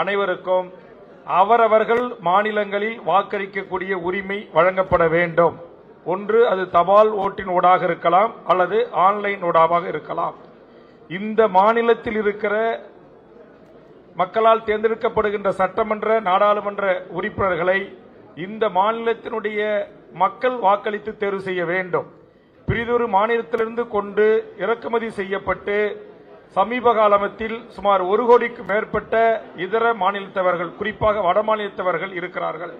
அனைவருக்கும் அவரவர்கள் மாநிலங்களில் வாக்களிக்கக்கூடிய உரிமை வழங்கப்பட வேண்டும். ஒன்று அது தபால் ஓட்டின் ஊடாக இருக்கலாம் அல்லது ஆன்லைன் ஊடாக இருக்கலாம். இந்த மாநிலத்தில் இருக்கிற மக்களால் தேர்ந்தெடுக்கப்படுகின்ற சட்டமன்ற நாடாளுமன்ற உறுப்பினர்களை இந்த மாநிலத்தினுடைய மக்கள் வாக்களித்து தேர்வு செய்ய வேண்டும். பிரிதொரு மாநிலத்திலிருந்து கொண்டு இறக்குமதி செய்யப்பட்டு சமீப காலத்தில் சுமார் ஒரு கோடிக்கு மேற்பட்ட இதர மாநிலத்தவர்கள் குறிப்பாக வட மாநிலத்தவர்கள் இருக்கிறார்கள்.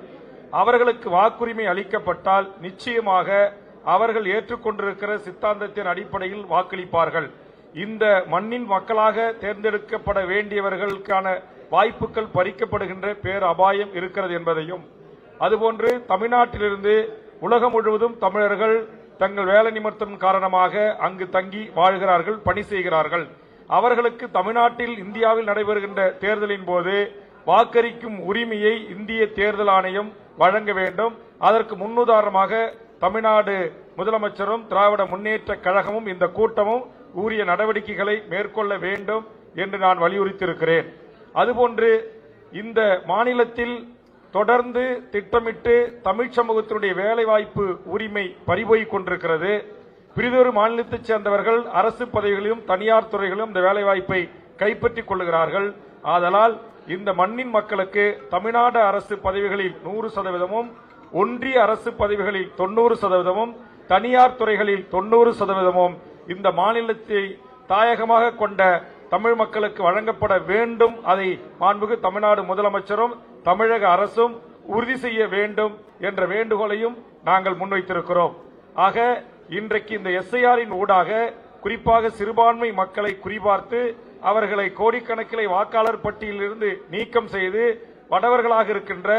அவர்களுக்கு வாக்குரிமை அளிக்கப்பட்டால் நிச்சயமாக அவர்கள் ஏற்றுக்கொண்டிருக்கிற சித்தாந்தத்தின் அடிப்படையில் வாக்களிப்பார்கள். இந்த மண்ணின் மக்களாக தேர்ந்தெடுக்கப்பட வேண்டியவர்களுக்கான வாய்ப்புகள் பறிக்கப்படுகின்ற பேர் அபாயம் இருக்கிறது என்பதையும் அதுபோன்று தமிழ்நாட்டிலிருந்து உலகம் முழுவதும் தமிழர்கள் தங்கள் வேலை நிமித்தம் காரணமாக அங்கு தங்கி வாழ்கிறார்கள் பணி செய்கிறார்கள். அவர்களுக்கு தமிழ்நாட்டில் இந்தியாவில் நடைபெறுகின்ற தேர்தலின் போது வாக்களிக்கும் உரிமையை இந்திய தேர்தல் ஆணையம் வழங்க வேண்டும். அதற்கு முன்னுதாரணமாக தமிழ்நாடு முதலமைச்சரும் திராவிட முன்னேற்ற கழகமும் இந்த கூட்டமும் உரிய நடவடிக்கைகளை மேற்கொள்ள வேண்டும் என்று நான் வலியுறுத்தியிருக்கிறேன். அதுபோன்று இந்த மாநிலத்தில் தொடர்ந்து திட்டமிட்டு தமிழ் சமூகத்தினுடைய வேலைவாய்ப்பு உரிமை பறிபோய் கொண்டிருக்கிறது. பிரிதொரு மாநிலத்தைச் சேர்ந்தவர்கள் அரசு பதவிகளிலும் தனியார் துறைகளிலும் இந்த வேலைவாய்ப்பை கைப்பற்றிக் கொள்ளுகிறார்கள். ஆதலால் இந்த மண்ணின் மக்களுக்கு தமிழ்நாடு அரசு பதவிகளில் நூறு சதவீதமும் ஒன்றிய அரசு பதவிகளில் தொண்ணூறு சதவீதமும் தனியார் துறைகளில் தொண்ணூறு சதவீதமும் இந்த மாநிலத்தை தாயகமாக கொண்ட தமிழ் மக்களுக்கு வழங்கப்பட வேண்டும். அதை மாண்புகு தமிழ்நாடு முதலமைச்சரும் தமிழக அரசும் உறுதி செய்ய வேண்டும் என்ற வேண்டுகோளையும் நாங்கள் முன்வைத்திருக்கிறோம். ஆக இன்றைக்கு இந்த எஸ்ஐஆரின் ஊடாக குறிப்பாக சிறுபான்மை மக்களை குறிபார்த்து அவர்களை கோடிக்கணக்கிலே வாக்காளர் பட்டியலிருந்து நீக்கம் செய்து படவர்களாக இருக்கின்ற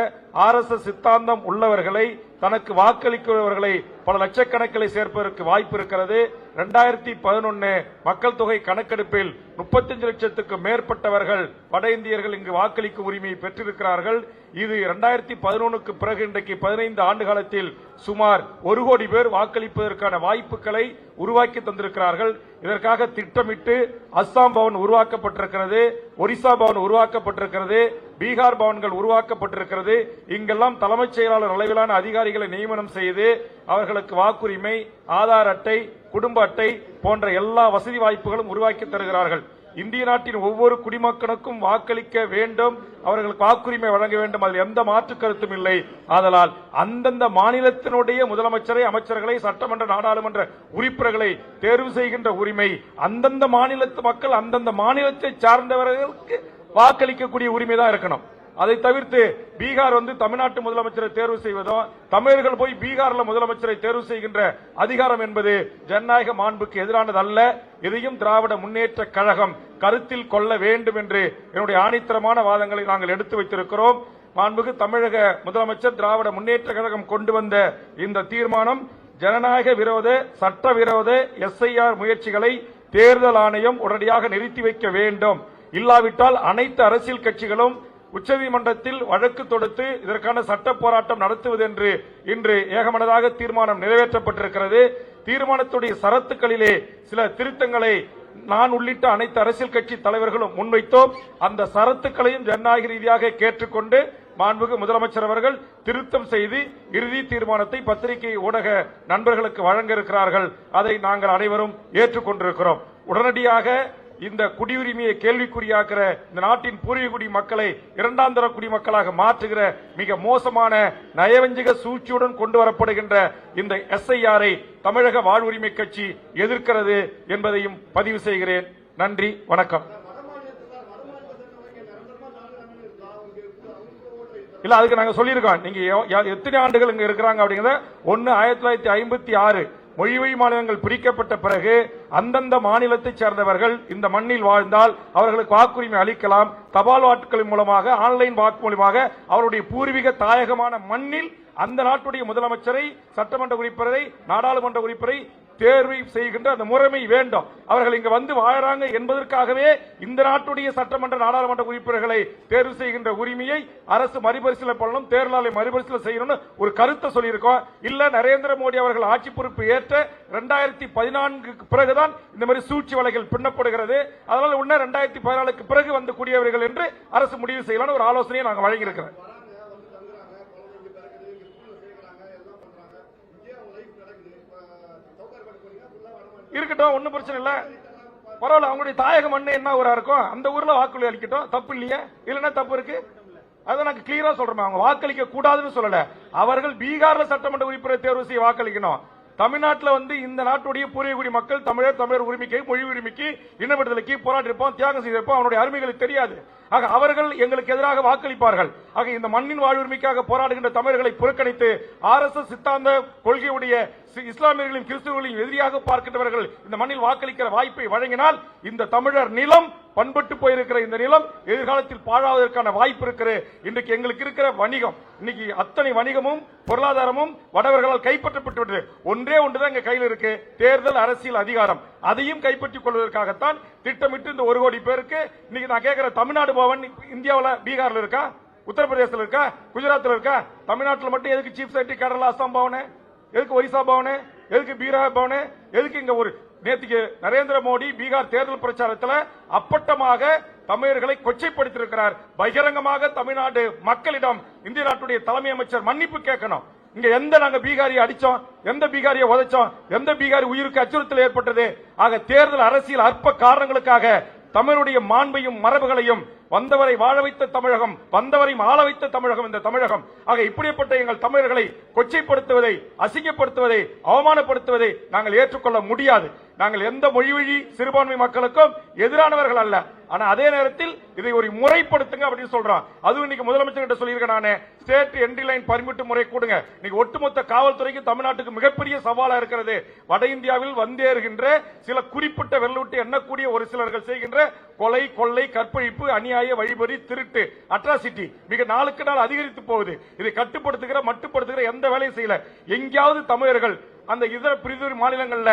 ஆர் எஸ் எஸ் சித்தாந்தம் உள்ளவர்களை தனக்கு வாக்களிக்கிறவர்களை பல லட்சக்கணக்கில் சேர்ப்பதற்கு வாய்ப்பு இருக்கிறது. இரண்டாயிரத்தி பதினொன்று மக்கள் தொகை கணக்கெடுப்பில் முப்பத்தஞ்சு லட்சத்துக்கு மேற்பட்டவர்கள் வட இந்தியர்கள் இங்கு வாக்களிக்கும் உரிமையை பெற்றிருக்கிறார்கள். இது இரண்டாயிரத்தி பதினொன்னுக்கு பிறகு இன்றைக்கு பதினைந்து ஆண்டு காலத்தில் சுமார் ஒரு கோடி பேர் வாக்களிப்பதற்கான வாய்ப்புகளை உருவாக்கி தந்திருக்கிறார்கள். இதற்காக திட்டமிட்டு அஸ்ஸாம் பவன் உருவாக்கப்பட்டிருக்கிறது ஒரிசா பவன் உருவாக்கப்பட்டிருக்கிறது. பீகார் பவன்கள் உருவாக்கப்பட்டிருக்கிறது. இங்கெல்லாம் தலைமைச் செயலாளர் அளவிலான அதிகாரிகளை நியமனம் செய்து அவர்களுக்கு வாக்குரிமை ஆதார் அட்டை குடும்ப அட்டை போன்ற எல்லா வசதி வாய்ப்புகளும் உருவாக்கி தருகிறார்கள். இந்திய நாட்டின் ஒவ்வொரு குடிமக்கனுக்கும் வாக்களிக்க வேண்டும் அவர்களுக்கு வாக்குரிமை வழங்க வேண்டும். அதில் எந்த மாற்று கருத்தும் இல்லை. ஆதலால் அந்தந்த மாநிலத்தினுடைய முதலமைச்சரை அமைச்சர்களை சட்டமன்ற நாடாளுமன்ற உறுப்பினர்களை தேர்வு செய்கின்ற உரிமை அந்தந்த மாநிலத்து மக்கள் அந்தந்த மாநிலத்தை சார்ந்தவர்களுக்கு வாக்களிக்கக்கூடிய உரிமை தான் இருக்கணும். அதை தவிர்த்து பீகார் வந்து தமிழ்நாட்டு முதலமைச்சரை தேர்வு செய்வதும் தமிழர்கள் போய் பீகார்ல முதலமைச்சரை தேர்வு செய்கின்ற அதிகாரம் என்பது ஜனநாயக மாண்புக்கு எதிரானது அல்ல. இதையும் திராவிட முன்னேற்ற கழகம் கருத்தில் கொள்ள வேண்டும் என்று என்னுடைய ஆணித்தரமான வாதங்களை நாங்கள் எடுத்து வைத்திருக்கிறோம். மாண்புக்கு தமிழக முதலமைச்சர் திராவிட முன்னேற்ற கழகம் கொண்டு வந்த இந்த தீர்மானம் ஜனநாயக விரோத சட்ட விரோத எஸ்ஐஆர் முயற்சிகளை தேர்தல் ஆணையம் உடனடியாக நிறுத்தி வைக்க வேண்டும். இல்லாவிட்டால் அனைத்து அரசியல் கட்சிகளும் உச்சநீதிமன்றத்தில் வழக்கு தொடுத்து இதற்கான சட்ட போராட்டம் நடத்துவது என்று இன்று ஏகமனதாக தீர்மானம் நிறைவேற்றப்பட்டிருக்கிறது. தீர்மானத்துடைய சரத்துக்களிலே சில திருத்தங்களை நான் உள்ளிட்ட அனைத்து அரசியல் கட்சி தலைவர்களும் முன்வைத்தோம். அந்த சரத்துக்களையும் ஜனநாயக ரீதியாக கேட்டுக்கொண்டு மாண்புகு முதலமைச்சர் அவர்கள் திருத்தம் செய்து இறுதி தீர்மானத்தை பத்திரிகை ஊடக நண்பர்களுக்கு வழங்க இருக்கிறார்கள். அதை நாங்கள் அனைவரும் ஏற்றுக்கொண்டிருக்கிறோம். உடனடியாக இந்த குடியுரிமையை கேள்விக்குறியாக்குற இந்த நாட்டின் பூர்வீகுடி மக்களை இரண்டாம் தர குடிமக்களாக மாற்றுகிற மிக மோசமான நயவஞ்சக சூழ்ச்சியுடன் கொண்டு வரப்படுகின்ற இந்த எஸ்ஐஆரை தமிழக வாழ்வுரிமை கட்சி எதிர்க்கிறது என்பதையும் பதிவு செய்கிறேன். நன்றி வணக்கம். இல்ல அதுக்கு நாங்க சொல்லியிருக்கோம். நீங்க எத்தனை ஆண்டுகள் இங்க இருக்கிறாங்க அப்படிங்கறத? ஒன்னு ஆயிரத்தி தொள்ளாயிரத்தி ஐம்பத்தி ஆறு. மொழிவை மாநிலங்கள் பிரிக்கப்பட்ட பிறகு அந்தந்த மாநிலத்தைச் சேர்ந்தவர்கள் இந்த மண்ணில் வாழ்ந்தால் அவர்களுக்கு வாக்குரிமை அளிக்கலாம். தபால் வாக்குகளின் மூலமாக ஆன்லைன் வாக்கு மூலமாக அவருடைய பூர்வீக தாயகமான மண்ணில் அந்த நாட்டுடைய முதலமைச்சரை சட்டமன்ற உறுப்பினரை நாடாளுமன்ற உறுப்பினரை தேர்வு செய்கின்ற அந்த முறைமை வேண்டும். அவர்கள் இங்கு வந்து வாழறாங்க என்பதற்காகவே இந்த நாட்டுடைய சட்டமன்ற நாடாளுமன்ற உறுப்பினர்களை தேர்வு செய்கின்ற உரிமையை அரசு மறுபரிசீலனை பண்ணணும் தேர்தலை மறுபரிசீலனை செய்யணும்னு ஒரு கருத்தை சொல்லியிருக்கோம். இல்ல நரேந்திர மோடி அவர்கள் ஆட்சி பொறுப்பு ஏற்ற ரெண்டாயிரத்தி பதினான்குக்கு பிறகுதான் இந்த மாதிரி சூழ்ச்சி வலைகள் பின்னப்படுகிறது. அதனால உடனே ரெண்டாயிரத்தி பதினாலுக்கு பிறகு வந்து கூடியவர்கள் என்று அரசு முடிவு செய்யலாம்னு ஒரு ஆலோசனையை நாங்கள் வழங்கியிருக்கிறோம். இருக்கட்டும் ஒன்றும் பிரச்சனை இல்லை. பரவாயில்ல அவங்களுடைய தாயக மண்ணு என்ன ஊரா இருக்கும்? அந்த ஊர்ல வாக்குறுதி அளிக்கட்டும். தப்பு இல்லையே? இல்லைன்னா தப்பு இருக்கு? அதை நாங்க கிளியரா சொல்றோம் அவங்க வாக்களிக்க கூடாதுன்னு சொல்லல. அவர்கள் பீகார்ல சட்டமன்ற உறுப்பினர் தேர்வு செய்ய வாக்களிக்கணும். தமிழ்நாட்டில் வந்து இந்த நாட்டுடைய பூர்வீகுடி மக்கள் தமிழர் தமிழர் உரிமைக்கு மொழி உரிமைக்கு இன விடுதலைக்கு போராடி இருப்போம் தியாகம் செய்திருப்போம் அவனுடைய அருமைகளுக்கு தெரியாது. ஆக அவர்கள் எங்களுக்கு எதிராக வாக்களிப்பார்கள். ஆக இந்த மண்ணின் வாழ்வுரிமைக்காக போராடுகின்ற தமிழர்களை புறக்கணித்து ஆர் எஸ் எஸ் சித்தாந்த கொள்கையுடைய இஸ்லாமியர்களையும் கிறிஸ்தவர்களையும் எதிரியாக பார்க்கின்றவர்கள் இந்த மண்ணில் வாக்களிக்கிற வாய்ப்பை வழங்கினால் இந்த தமிழர் நிலம் பண்பட்டு போயிருக்கிற இந்த நிலம் எதிர்காலத்தில் பாழாவதற்கான வாய்ப்பு இருக்கிறது இன்றைக்கு எங்களுக்கு இருக்கிற வணிகம் இன்னைக்கு அத்தனை வணிகமும் பொருளாதாரமும் வடவர்களால் கைப்பற்றப்பட்டு ஒன்றே ஒன்றுதான் எங்க கையில் இருக்கு. தேர்தல் அரசியல் அதிகாரம். அதையும் கைப்பற்றிக் கொள்வதற்காகத்தான் திட்டமிட்டு இந்த ஒரு கோடி பேருக்கு இன்னைக்கு நான் கேட்கிற தமிழ்நாடு பவன் இந்தியாவில் பீகார்ல இருக்கா? உத்தரப்பிரதேசத்தில் இருக்கா? குஜராத்தில் இருக்கா? தமிழ்நாட்டில் மட்டும் எதுக்கு சீஃப் செக்ரட்டரி கேரளா அசாம் பவனு? எதுக்கு ஒரிசா பவனு? எதுக்கு பீகார் பவனு? எதுக்கு இங்க ஒரு நேத்துக்கு நரேந்திர மோடி பீகார் தேர்தல் பிரச்சாரத்தில் அப்பட்டமாக தமிழர்களை கொச்சைப்படுத்தியிருக்கிறார். பகிரங்கமாக தமிழ்நாடு மக்களிடம் இந்திய நாட்டுடைய தலைமை அமைச்சர் மன்னிப்பு கேட்கணும். இங்க எந்த நாங்க பீகாரியை அடிச்சோம்? எந்த பீகாரியை உதைச்சோம்? எந்த பீகாரி உயிருக்கு அச்சுறுத்தல் ஏற்பட்டது? ஆக தேர்தல் அரசியல் அற்ப காரணங்களுக்காக தமிழுடைய மாண்பையும் மரபுகளையும் வந்தவரை வாழ வைத்த தமிழகம் வந்தவரை ஆள வைத்த தமிழகம் இந்த தமிழகம். ஆக இப்படிப்பட்ட எங்கள் தமிழர்களை கொச்சைப்படுத்துவதை அசிங்கப்படுத்துவதை அவமானப்படுத்துவதை நாங்கள் ஏற்றுக்கொள்ள முடியாது. நாங்கள் எந்த மொழி வழி சிறுபான்மை மக்களுக்கும் எதிரானவர்கள் அல்ல. ஆனா அதே நேரத்தில் இதை ஒரு முறைப்படுத்துங்க அப்படின்னு சொல்றான். அதுவும் இன்னைக்கு முதலமைச்சர் கிட்ட சொல்லியிருக்கேன் நான். ஸ்டேட் என்ட்ரி லைன் பர்மிட் முறை கொடுங்க. இன்னைக்கு ஒட்டுமொத்த காவல்துறைக்கு தமிழ்நாட்டுக்கு மிகப்பெரிய சவாலா இருக்கிறது. வட இந்தியாவில் வந்தேறுகின்ற சில குறிப்பிட்ட வெள்ளவிட்டு எண்ணக்கூடிய ஒரு சிலர்கள் செய்கின்ற கொலை கொள்ளை கற்பழிப்பு அநியாய வழிபறி திருட்டு அட்ராசிட்டி மிக நாளுக்கு நாள் அதிகரித்து போகுது. இதை கட்டுப்படுத்துகிற மட்டுப்படுத்துகிற எந்த வேலையும் செய்யல. எங்கேயாவது தமிழர்கள் அந்த இதர பிரிதொரு மாநிலங்கள்ல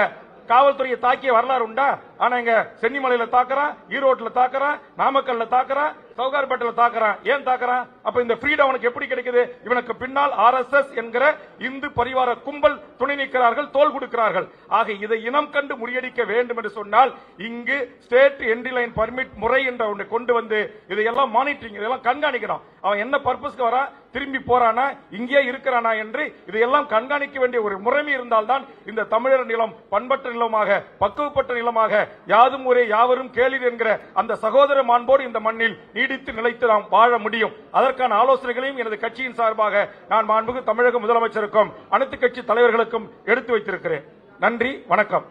காவல்துறையை தாக்கிய வரலாறு உண்டா? ஆனா இங்க சென்னிமலையில தாக்குறான் ஈரோட்ல தாக்குறான் நாமக்கல்ல தாக்குறான் சவுகார்பேட்டில் தாக்குறான். ஏன் தாக்குறான்? அப்ப இந்த ஃப்ரீடம் அவனுக்கு எப்படி கிடைக்குது? இவனுக்கு பின்னால் ஆர்எஸ்எஸ் என்கிற இந்து பரிவார கும்பல் துணை நிற்கிறார்கள் தோல் கொடுக்கிறார்கள். ஆக இதை இனம் கண்டு முறியடிக்க வேண்டும் என்று சொன்னால் இங்கு ஸ்டேட் என்ட்ரி லைன் பர்மிட் முறை என்ற ஒன்றை கொண்டு வந்து இதையெல்லாம் மானிட்டரிங் இதெல்லாம் கண்காணிக்கணும். அவன் என்ன பர்பஸ்க்கு வரா திரும்பி போறானா? இங்கே இருக்கிறானா என்று இதையெல்லாம் கண்காணிக்க வேண்டிய ஒரு முறைமை இருந்தால்தான் இந்த தமிழர் நிலம் பண்பற்ற நிலமாக பக்குவப்பட்ட நிலமாக யாதும் ஒரே யாவரும் கேளிர் என்கிற அந்த சகோதர மாண்போடு இந்த மண்ணில் நீடித்து நிலைத்து நாம் வாழ முடியும். அதற்கான ஆலோசனைகளையும் எனது கட்சியின் சார்பாக நான் மாண்புக்கு தமிழக முதலமைச்சருக்கும் அனைத்து கட்சி தலைவர்களுக்கும் எடுத்து வைத்திருக்கிறேன். நன்றி வணக்கம்.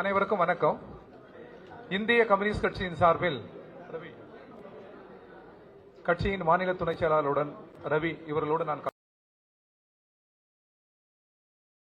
அனைவருக்கும் வணக்கம். இந்திய கம்யூனிஸ்ட் கட்சியின் சார்பில் கட்சியின் மாநில துணைச் செயலாளருடன் ರವಿ ಇವರಲ್ಲೋಡ ನಾನು